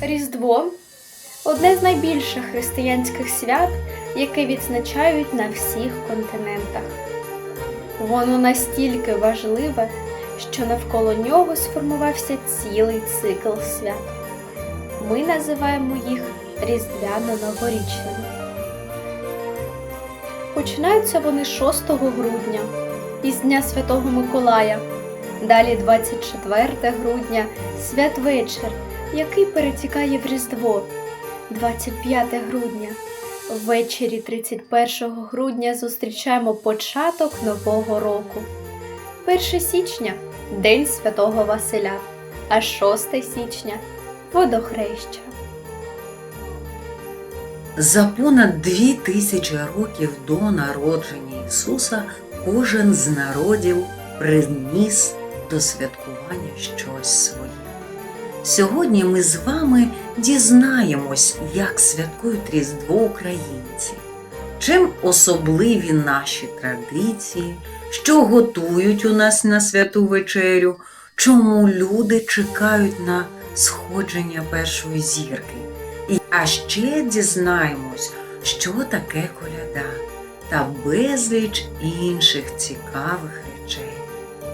Різдво одне з найбільших християнських свят, яке відзначають на всіх континентах. Воно настільки важливе, що навколо нього сформувався цілий цикл свят. Ми називаємо їх різдвяно-новорічними. Починаються вони 6 грудня із Дня Святого Миколая. Далі 24 грудня святвечір, який перетікає в Різдво. 25 грудня. Ввечері 31 грудня зустрічаємо початок Нового року. 1 січня День Святого Василя, а 6 січня водохреща. За понад дві тисячі років до народження Ісуса кожен з народів приніс до святкування щось своє. Сьогодні ми з вами дізнаємось, як святкують Різдво українці, чим особливі наші традиції, що готують у нас на святу вечерю, чому люди чекають на сходження першої зірки. І а ще дізнаємось, що таке коляда та безліч інших цікавих речей.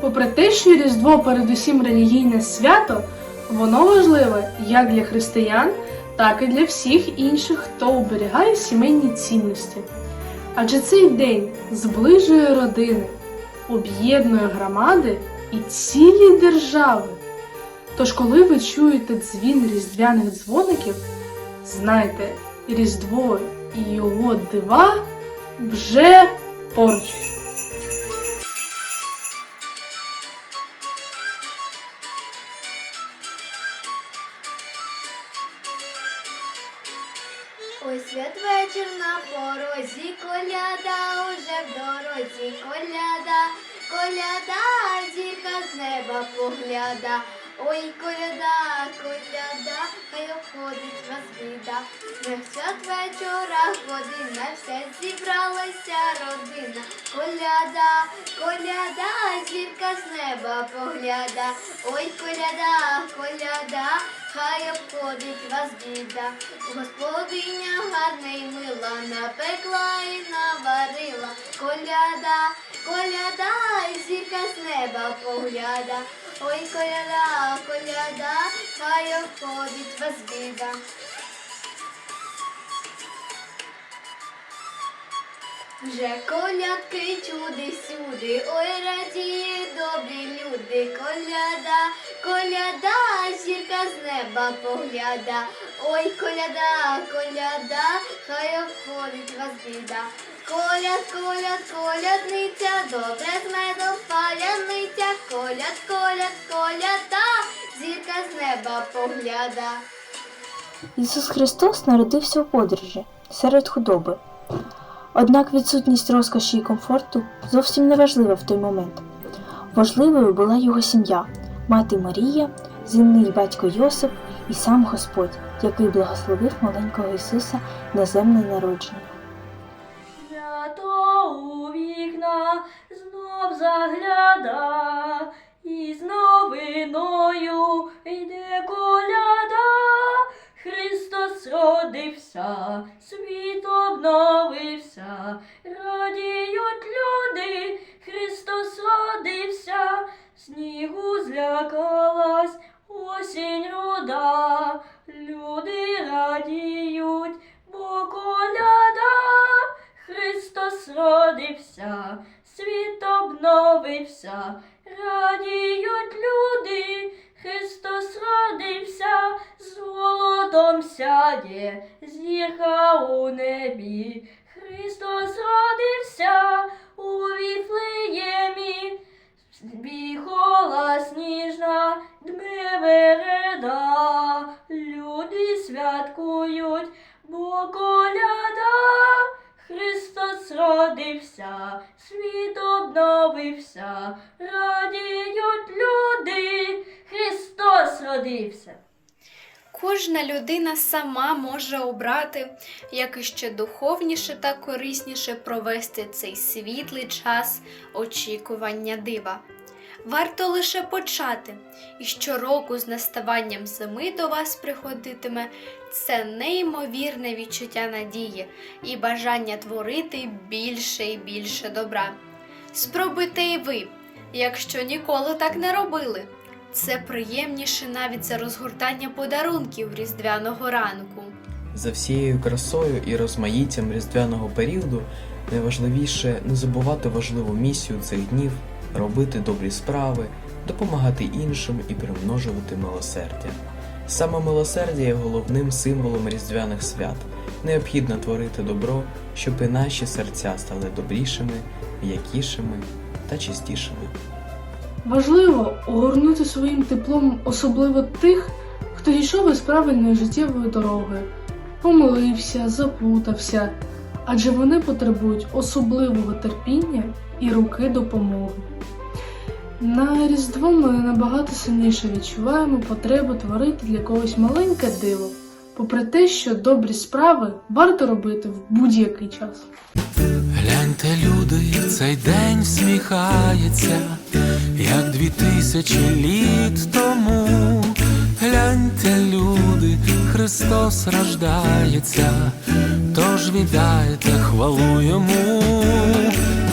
Попри те, що Різдво передусім релігійне свято, воно важливе як для християн, так і для всіх інших, хто оберігає сімейні цінності. Адже цей день зближує родини, об'єднує громади і цілі держави. Тож, коли ви чуєте дзвін різдвяних дзвоників, знайте, Різдво і його дива вже поруч. Ой, святвечір на порозі, коляда уже в дорозі, коляда, коляда, зірка з неба погляда. Ой, коляда, коляда, хай обходить вас біда. Не в святвечора година, все зібралася родина. Коляда, коляда, зірка з неба погляда. Ой, коляда, коляда, хай обходить вас біда. Господиня гарна й мила, напекла і наварила. Коляда, коляда, зірка з неба погляда. Ой, коляда, коляда, хай обходить вас біда. Вже колядки чуди сюди, ой, радіє добрі люди, коляда, коляда, зірка з неба погляда, ой, коляда, коляда, хай обходить вас біда. Коляд, коляд, колядниця, добре з медом паляниця, коляд, коляд, коляда, зірка з неба погляда. Ісус Христос народився у подорожі серед худоби. Однак відсутність розкоші і комфорту зовсім не важлива в той момент. Важливою була його сім'я, мати Марія, земний батько Йосип і сам Господь, який благословив маленького Ісуса на земне народження. Свято у вікна знов загляда, і з новиною йде коляда. Христос родився, світ обновився, радіють люди, Христос родився, снігу злякалась осінь руда, люди радіють, бо коляда. Христос родився, світ обновився, радіють люди, сяє, зірка у небі, Христос родився у Віфлеємі, біхола сніжна, дме вереда, люди святкують, бо коляда. Христос родився, світ обновився, радіють люди, Христос родився. Кожна людина сама може обрати, як іще духовніше та корисніше провести цей світлий час очікування дива. Варто лише почати, і щороку з наставанням зими до вас приходитиме це неймовірне відчуття надії і бажання творити більше і більше добра. Спробуйте і ви, якщо ніколи так не робили. Це приємніше навіть за розгортання подарунків різдвяного ранку. За всією красою і розмаїттям різдвяного періоду найважливіше не забувати важливу місію цих днів, робити добрі справи, допомагати іншим і примножувати милосердя. Саме милосердя є головним символом різдвяних свят. Необхідно творити добро, щоб і наші серця стали добрішими, м'якішими та чистішими. Важливо огорнути своїм теплом особливо тих, хто йшов із правильної життєвої дороги, помилився, заплутався, адже вони потребують особливого терпіння і руки допомоги. На Різдво ми набагато сильніше відчуваємо потребу творити для когось маленьке диво, попри те, що добрі справи варто робити в будь-який час. Гляньте, люди, цей день всміхається, як дві тисячі літ тому. Гляньте, люди, Христос рождається, тож віддайте хвалу йому.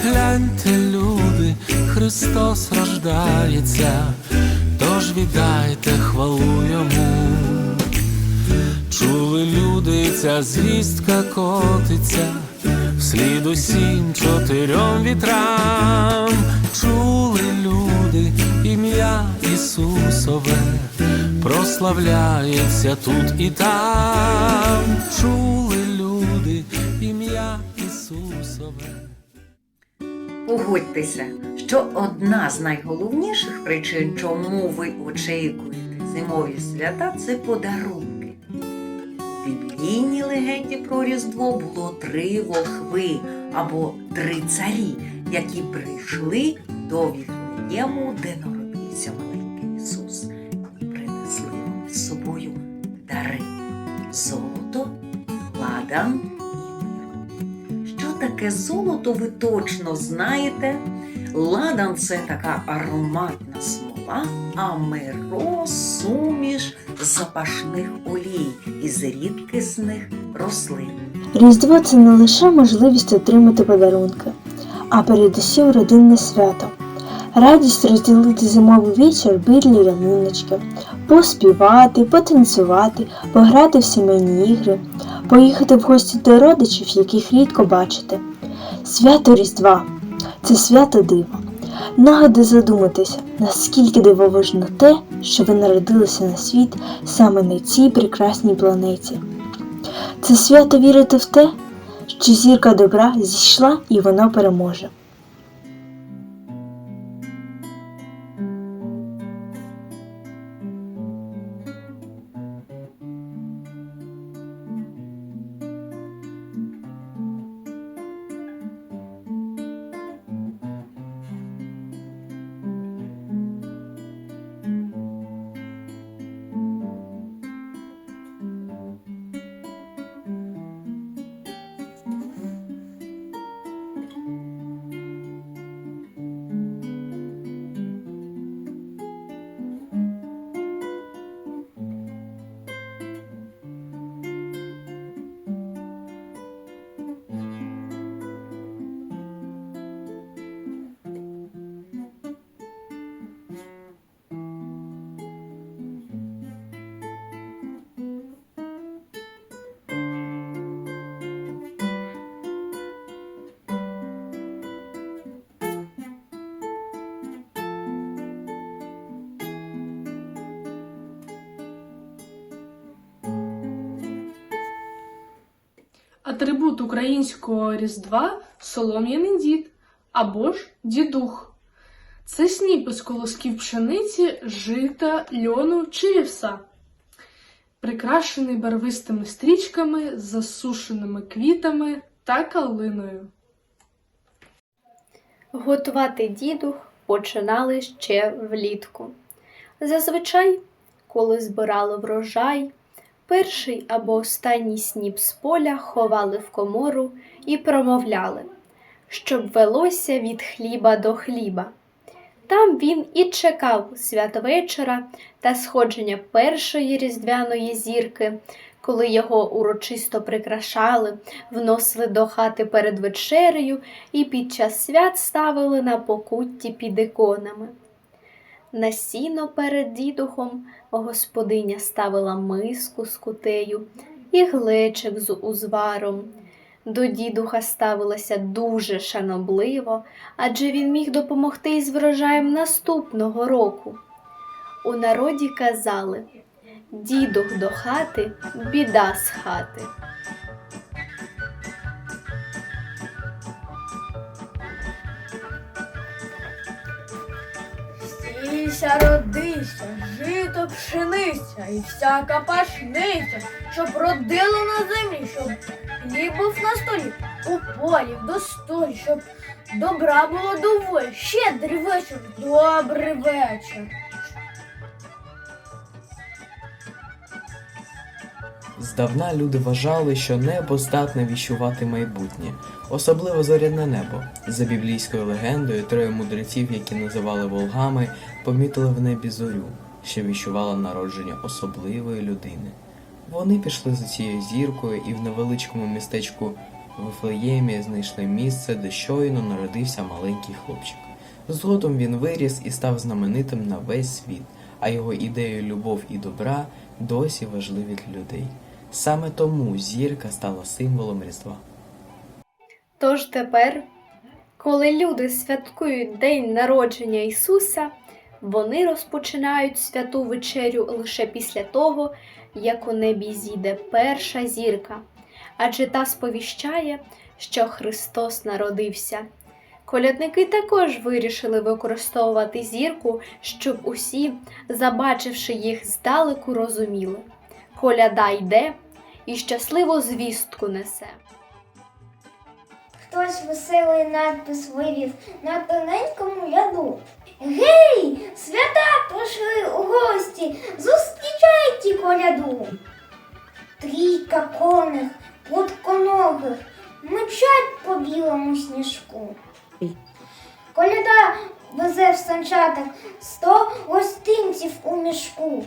Гляньте, люди, Христос рождається, тож віддайте хвалу йому. Чули люди, ця звістка котиться вслід усім чотирьом вітрам. Чули люди ім'я Ісусове, прославляється тут і там. Чули люди ім'я Ісусове. Погодьтеся, що одна з найголовніших причин, чому ви очікуєте зимові свята, це подарунки. У біблійній легенді про Різдво було три волхви або три царі, які прийшли до Віфлеєму, де народився маленький Ісус, і принесли з собою дари золото, ладан і мир. Що таке золото, ви точно знаєте. Ладан це така ароматна смола, а миро суміш запашних олій із рідкісних рослин. Різдво це не лише можливість отримати подарунки, а передусім родинне свято. Радість розділити зимовий вечір біля ялиночки, поспівати, потанцювати, пограти в сімейні ігри, поїхати в гості до родичів, яких рідко бачите. Свято Різдва це свято дива. Нагода задуматися, наскільки дивовижно те, що ви народилися на світ саме на цій прекрасній планеті. Це свято вірити в те, що зірка добра зійшла і вона переможе. Атрибут українського Різдва солом'яний дід або ж дідух. Це сніп із колосків пшениці, жита, льону чи вівса, прикрашений барвистими стрічками, засушеними квітами та калиною. Готувати дідух починали ще влітку. Зазвичай, коли збирали врожай, перший або останній сніп з поля ховали в комору і промовляли, щоб велося від хліба до хліба. Там він і чекав святвечора та сходження першої різдвяної зірки, коли його урочисто прикрашали, вносили до хати перед вечерею і під час свят ставили на покутті під іконами. На сіно перед дідухом господиня ставила миску з кутею і глечик з узваром. До дідуха ставилася дуже шанобливо, адже він міг допомогти із врожаєм наступного року. У народі казали Дідух до хати, біда з хати. Стійся, родися, жито пшениця і всяка пашниця, щоб родило на землі, щоб хліб був на столі, у полі, в достолі, щоб добра було доволі. Щедрий вечір, добрий вечір. Здавна люди вважали, що небо здатне віщувати майбутнє, особливо зоряне небо. За біблійською легендою, троє мудреців, які називали волгами, помітили в небі зорю, що віщувала народження особливої людини. Вони пішли за цією зіркою і в невеличкому містечку Вифлеємі знайшли місце, де щойно народився маленький хлопчик. Згодом він виріс і став знаменитим на весь світ, а його ідеї любов і добра досі важливі для людей. Саме тому зірка стала символом Різдва. Тож тепер, коли люди святкують День народження Ісуса, вони розпочинають святу вечерю лише після того, як у небі зійде перша зірка, адже та сповіщає, що Христос народився. Колядники також вирішили використовувати зірку, щоб усі, забачивши їх здалеку, розуміли. Коляда йде і щасливу звістку несе. Хтось веселий надпис вивів на тоненькому ляду. Гей, свята прийшли у гості, зустрічайте коляду. Трійка конних, плотконогих, мчать по білому сніжку. Коляда везе в санчатах сто гостинців у мішку.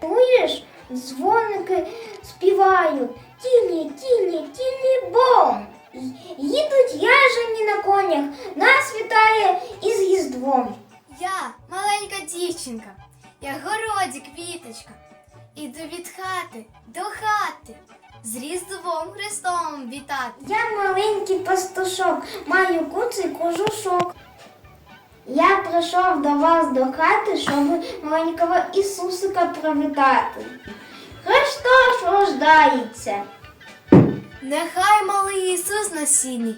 Чуєш, дзвоники співають тілі, тілі, тілі бом. Конях, нас вітає із Різдвом. Я маленька дівчинка, я городі квіточка. Іду від хати до хати, з Різдвом Христом вітати. Я маленький пастушок, маю куций кожушок. Я прийшов до вас до хати, щоб маленького Ісусика привітати. Христос рождається. Нехай малий Ісус на сіні,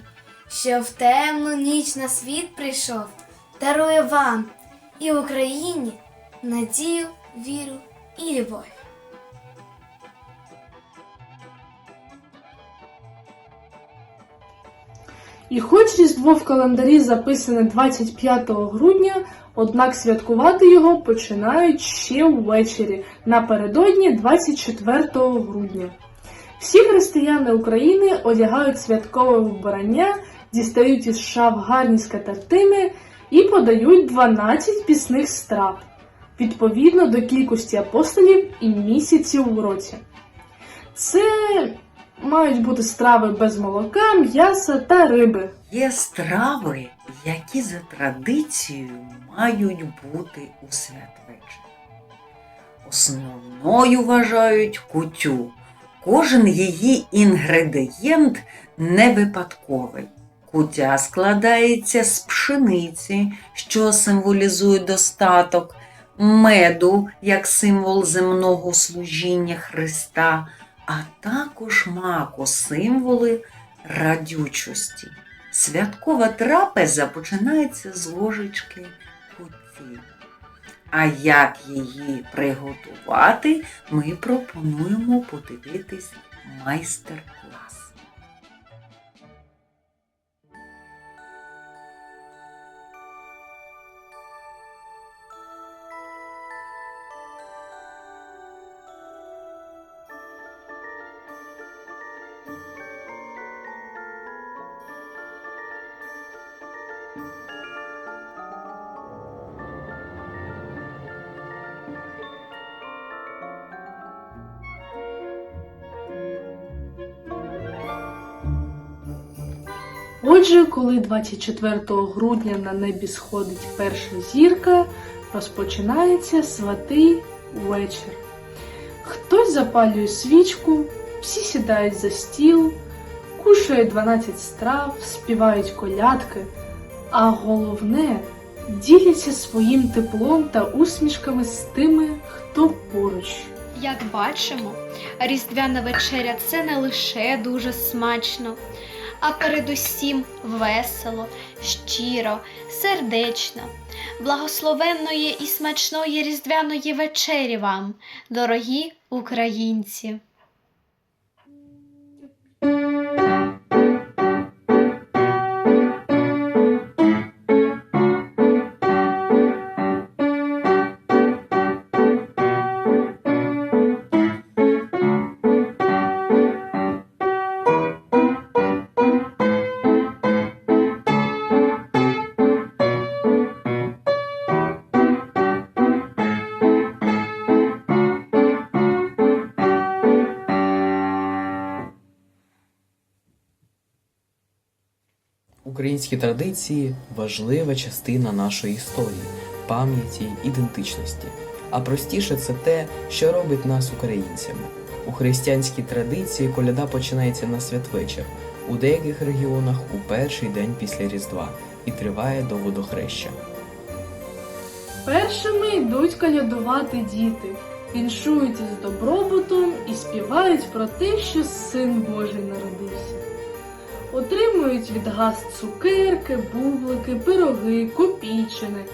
що в темну ніч на світ прийшов, дарує вам і Україні надію, віру і любов. І хоч Різдво в календарі записане 25 грудня, однак святкувати його починають ще ввечері, напередодні 24 грудня. Всі християни України одягають святкове вбрання, дістають із шаф гарні скатертини і подають 12 пісних страв, відповідно до кількості апостолів і місяців у році. Це мають бути страви без молока, м'яса та риби. Є страви, які за традицією мають бути у святвечір. Основною вважають кутю. Кожен її інгредієнт не випадковий. Кутя складається з пшениці, що символізує достаток, меду як символ земного служіння Христа, а також маку символи радючості. Святкова трапеза починається з ложечки куті. А як її приготувати, ми пропонуємо подивитись майстер-клас. Коли 24 грудня на небі сходить перша зірка, розпочинається святий вечір. Хтось запалює свічку, всі сідають за стіл, кушають 12 страв, співають колядки, а головне діляться своїм теплом та усмішками з тими, хто поруч. Як бачимо, різдвяна вечеря це не лише дуже смачно, а передусім весело, щиро, сердечно. Благословенної і смачної різдвяної вечері вам, дорогі українці! Українські традиції важлива частина нашої історії, пам'яті, ідентичності. А простіше це те, що робить нас українцями. У християнській традиції коляда починається на святвечір, у деяких регіонах у перший день після Різдва і триває до водохреща. Першими йдуть колядувати діти, віншують із добробутом і співають про те, що син Божий народився. Отримують від газ цукерки, бублики, пироги, копійчини.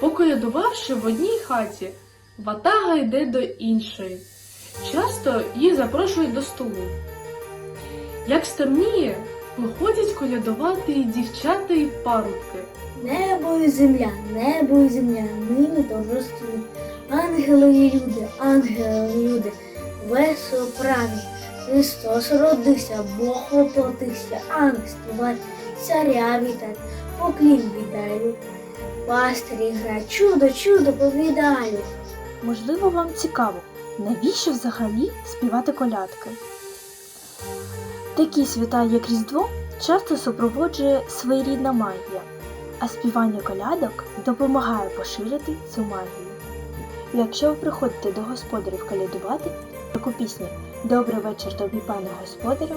Поколядувавши в одній хаті, ватага йде до іншої. Часто їх запрошують до столу. Як стемніє, виходять колядувати і дівчата, і парубки. Небо і земля, небо і земля, ними торжествують. Ангели і люди, ангели і люди, весело праві. Христос родився, Бог воплотився, ангел співать, царя вітать, поклін віддають. Пастирі грають, чудо, чудо повідають. Можливо, вам цікаво, навіщо взагалі співати колядки? Такі свята, як Різдво, часто супроводжує своєрідна магія, а співання колядок допомагає поширити цю магію. Якщо ви приходите до господарів колядувати, таку пісню Добрий вечір тобі, пане господарю,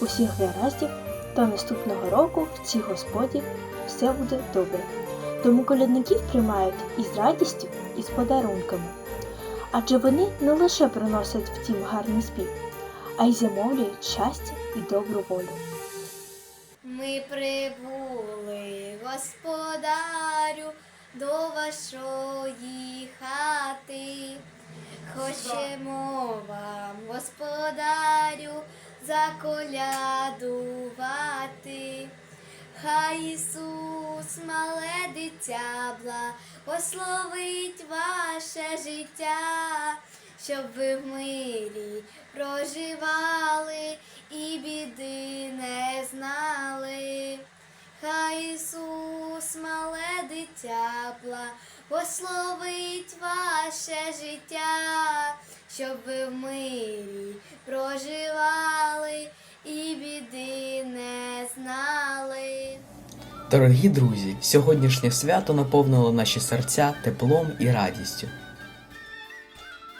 усіх гараздів, то наступного року в цій господі все буде добре. Тому колядників приймають із радістю, і з подарунками. Адже вони не лише приносять в дім гарний спів, а й замовлюють щастя і добру волю. Ми прибули, господарю, до вашої хати. Хочемо вам, господарю, заколядувати. Хай Ісус, мале дитя, благословить ваше життя, щоб ви в мирі проживали і біди не знали. Хай Ісус, мале дитя, благословить ваше життя, щоб ви в мирі проживали і біди не знали. Дорогі друзі, сьогоднішнє свято наповнило наші серця теплом і радістю.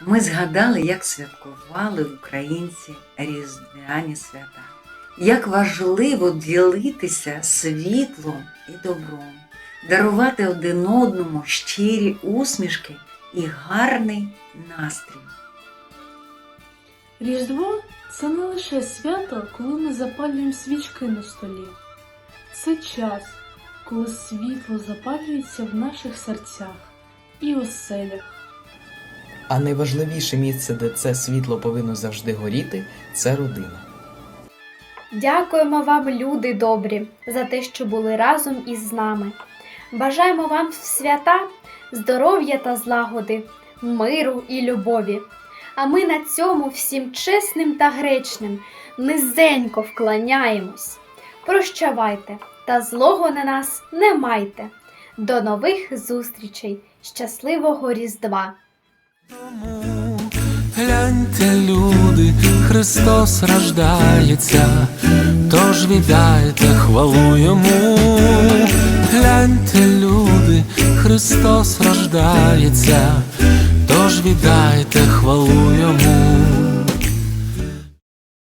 Ми згадали, як святкували українці різдвяні свята, як важливо ділитися світлом і добром, дарувати один одному щирі усмішки і гарний настрій. Різдво це не лише свято, коли ми запалюємо свічки на столі. Це час, коли світло запалюється в наших серцях і оселях. А найважливіше місце, де це світло повинно завжди горіти, це родина. Дякуємо вам, люди добрі, за те, що були разом із нами. Бажаємо вам свята здоров'я та злагоди, миру і любові. А ми на цьому всім чесним та гречним низенько вклоняємось. Прощавайте та злого на нас не майте. До нових зустрічей! Щасливого Різдва! Гляньте, люди, Христос рождається, тож віддайте хвалу йому. Гляньте, люди, Христос рождається, тож віддайте хвалу йому.